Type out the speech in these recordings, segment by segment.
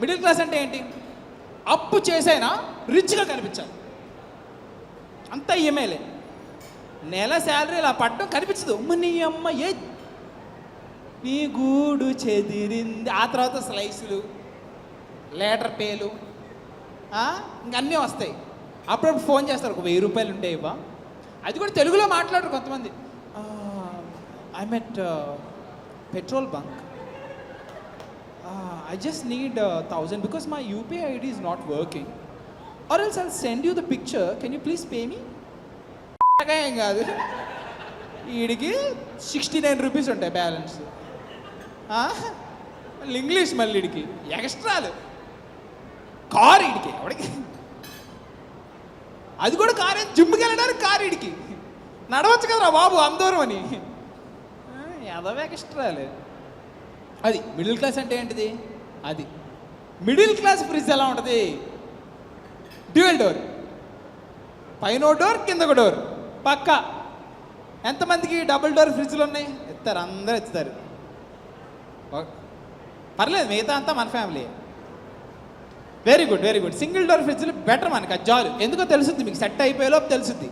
Middle class అంటే ఏంటి? అప్పు చేసైనా రిచ్గా కనిపించాలి. అంతా ఈఎంఐలే. నెల శాలరీ ఇలా పట్టడం కనిపించదు. అమ్మ నీ అమ్మ ఏ నీ గూడు చెదిరింది. ఆ తర్వాత స్లైసులు లేటర్ పేలు ఇంకన్నీ ఇంక అన్నీ వస్తాయి. అప్పుడప్పుడు ఫోన్ చేస్తారు. ఒక వెయ్యి రూపాయలు ఉంటాయి ఇవ్వ. అది కూడా తెలుగులో మాట్లాడరు కొంతమంది. I met petrol bunk. I just need thousand because my UPI ID is not working or else I send you the picture can you please pay me ఏం కాదు. వీడికి సిక్స్టీ నైన్ రూపీస్ ఉంటాయి బ్యాలెన్స్ ఇంగ్లీష్ మళ్ళీ వీడికి ఎక్స్ట్రాలు car వీడికి ఎవడికి? అది కూడా కార్ జిమ్కి వెళ్ళడానికి కార్ వీడికి నడవచ్చు కదరా బాబు అందరం అని. ఎదవ ఎక్స్ట్రాలు అది మిడిల్ క్లాస్ అంటే ఏంటిది? అది మిడిల్ క్లాస్ ఫ్రిడ్జ్ ఎలా ఉంటుంది? డ్యూయల్ డోర్ పైన డోర్ కింద ఒక డోర్ పక్క. ఎంతమందికి డబుల్ డోర్ ఫ్రిడ్జ్లు ఉన్నాయి? ఎత్తారు అందరూ ఎత్తుతారు పర్లేదు మిగతా అంతా మన family very good very good single door ఫ్రిడ్జ్లు బెటర్ మనకి ఆ జాలు ఎందుకో తెలుస్తుంది మీకు సెట్ అయిపోయేలోపు తెలుస్తుంది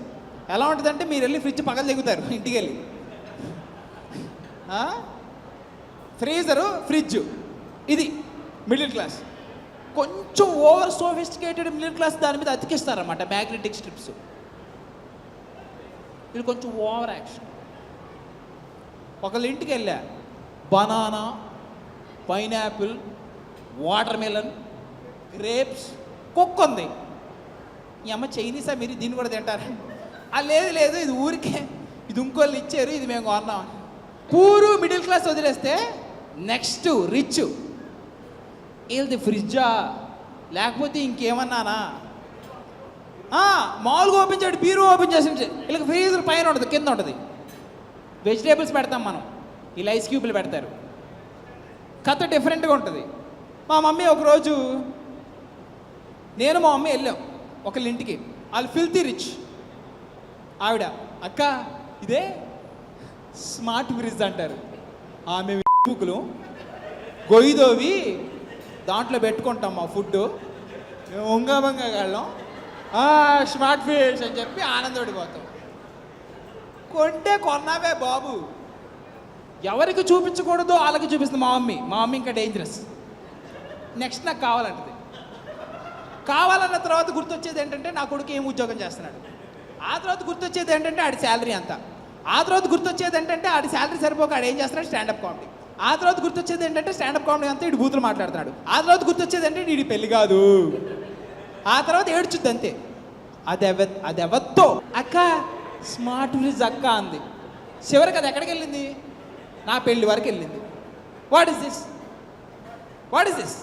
ఎలా ఉంటుందంటే మీరు వెళ్ళి ఫ్రిడ్జ్ పక్కన దిగుతారు ఇంటికి వెళ్ళి. ఫ్రీజరు ఫ్రిడ్జ్ ఇది మిడిల్ క్లాస్ కొంచెం ఓవర్ సోఫిస్టికేటెడ్ మిడిల్ క్లాస్ దాని మీద అతికిస్తారన్నమాట మ్యాగ్నెటిక్ స్ట్రిప్స్ ఇది కొంచెం ఓవర్ యాక్షన్ ఒకళ్ళ ఇంటికి వెళ్ళా. Banana pineapple watermelon grapes కుక్క ఉంది. ఈ అమ్మ చైనీసా మీరు దీన్ని కూడా తింటారు? ఆ లేదు లేదు. ఇది ఊరికే. ఇది ఇంకోళ్ళు ఇచ్చారు. ఇది మేము కొన్నాం. పూరు మిడిల్ క్లాస్ వదిలేస్తే నెక్స్ట్ రిచ్. వీళ్ళది ఫ్రిడ్జా? లేకపోతే ఇంకేమన్నానా? మామూలుగా ఓపెన్ చేయడు బీరు ఓపెన్ చేసి వీళ్ళకి ఫ్రీజర్ పైన ఉంటుంది కింద ఉంటుంది. వెజిటేబుల్స్ పెడతాం మనం. వీళ్ళు ఐస్ క్యూబ్లు పెడతారు. కథ డిఫరెంట్గా ఉంటుంది. మా మమ్మీ ఒకరోజు నేను మా మమ్మీ వెళ్ళాం ఒకళ్ళ ఇంటికి. వాళ్ళు ఫిల్తీ రిచ్ ఆవిడ అక్క ఇదే స్మార్ట్ ఫ్రిడ్జ్ అంటారు. ఆమె కూకులు గొయ్యిదోవి దాంట్లో పెట్టుకుంటాం మా ఫుడ్ మేము ఉంగాబంగా వెళ్ళాం. స్మార్ట్ ఫిష్ అని చెప్పి ఆనందపడిపోతాం కొంటే కొన్నావే బాబు. ఎవరికి చూపించకూడదో వాళ్ళకి చూపిస్తుంది మా మమ్మీ. మా మమ్మీ ఇంకా డేంజరస్ నెక్స్ట్ నాకు కావాలంటది. కావాలన్న తర్వాత గుర్తొచ్చేది ఏంటంటే నా కొడుకు ఏం ఉద్యోగం చేస్తున్నాడు. ఆ తర్వాత గుర్తొచ్చేది ఏంటంటే ఆడి శాలరీ అంత. ఆ తర్వాత గుర్తొచ్చేది ఏంటంటే ఆడి శాలరీ సరిపోక ఆడు ఏం చేస్తున్నాడు? స్టాండప్ కామెడీ ఆ తర్వాత గుర్తొచ్చేది ఏంటంటే స్టాండప్ కామెడీ అంతా ఇటు బూతులు మాట్లాడుతున్నాడు. ఆ తర్వాత గుర్తొచ్చేది అంటే ఇది పెళ్ళి కాదు. ఆ తర్వాత ఏడ్చుద్ది అంతే. అదెవ అదెవత్తో అక్క స్మార్ట్ ఫ్రిడ్జ్ అక్క అంది. చివరికి అది ఎక్కడికి వెళ్ళింది? నా పెళ్ళి వరకు వెళ్ళింది. What is this what is this